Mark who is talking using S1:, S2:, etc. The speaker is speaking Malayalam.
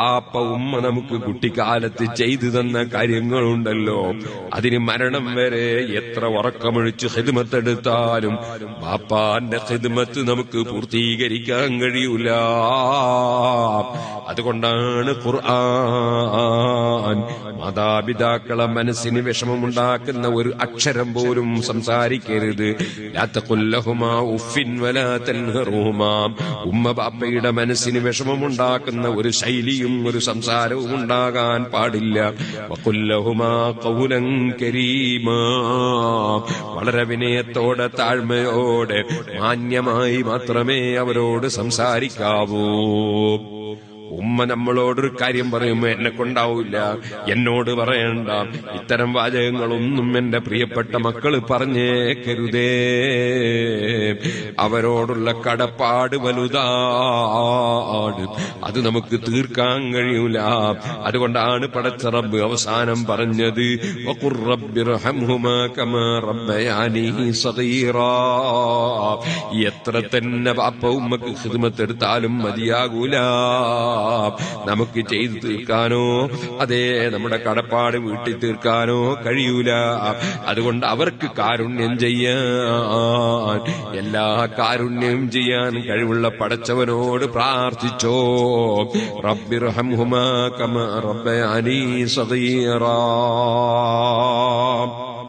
S1: ബാപ്പ ഉമ്മ നമുക്ക് കുട്ടിക്കാലത്ത് ചെയ്തു തന്ന കാര്യങ്ങളുണ്ടല്ലോ. അതിന് മരണം വരെ എത്ര ഉറക്കമൊഴിച്ച് ഹിദ്മത്തെടുത്താലും പാപ്പാന്റെ ഹിദ്മത്ത് നമുക്ക് പൂർത്തീകരിക്കാൻ കഴിയൂല. അതുകൊണ്ടാണ് ഖുർആൻ മാതാപിതാക്കളെ മനസ്സിന് വിഷമമുണ്ടാക്കുന്ന ഒരു അക്ഷരം പോലും സംസാരിക്കരുത്. ഉമ്മ ബാപ്പയുടെ മനസ്സിന് വിഷമമുണ്ടാക്കുന്ന ഒരു ശൈലിയും ഒരു സംസാരവും ഉണ്ടാകാൻ പാടില്ല വളരെ വിനയത്തോടെ താഴ്മയോടെ മാന്യമായി മാത്രമേ അവരോട് സംസാരിക്കാവൂ. ഉമ്മ നമ്മളോടൊരു കാര്യം പറയുമ്പോ എന്നെ കൊണ്ടാവില്ല എന്നോട് പറയണ്ട. ഇത്തരം വാചകങ്ങളൊന്നും എന്റെ പ്രിയപ്പെട്ട മക്കൾ പറഞ്ഞേക്കരുതേ. അവരോടുള്ള കടപ്പാട് വലുതാണ്. അത് നമുക്ക് തീർക്കാൻ കഴിയൂല. അതുകൊണ്ടാണ് പടച്ചറബ് അവസാനം പറഞ്ഞത് റബ്ബിർഹംഹുമാ കമാ റബ്ബയാനി സഗീറാ. എത്ര തന്നെ ബാപ്പ ഉമ്മക്ക് ഹിദ്മത്തെടുത്താലും മതിയാകൂല. നമുക്ക് ചെയ്തു തീർക്കാനോ അതേ നമ്മുടെ കടപ്പാട് വീട്ടിൽ തീർക്കാനോ കഴിയൂല. അതുകൊണ്ട് അവർക്ക് കാരുണ്യം ചെയ്യാൻ എല്ലാ കാരുണ്യം ചെയ്യാൻ കഴിവുള്ള പടച്ചവനോട് പ്രാർത്ഥിച്ചോ. റബ്ബിർഹംഹുമാ കമാ റബ്ബയാനി സഗീറാ.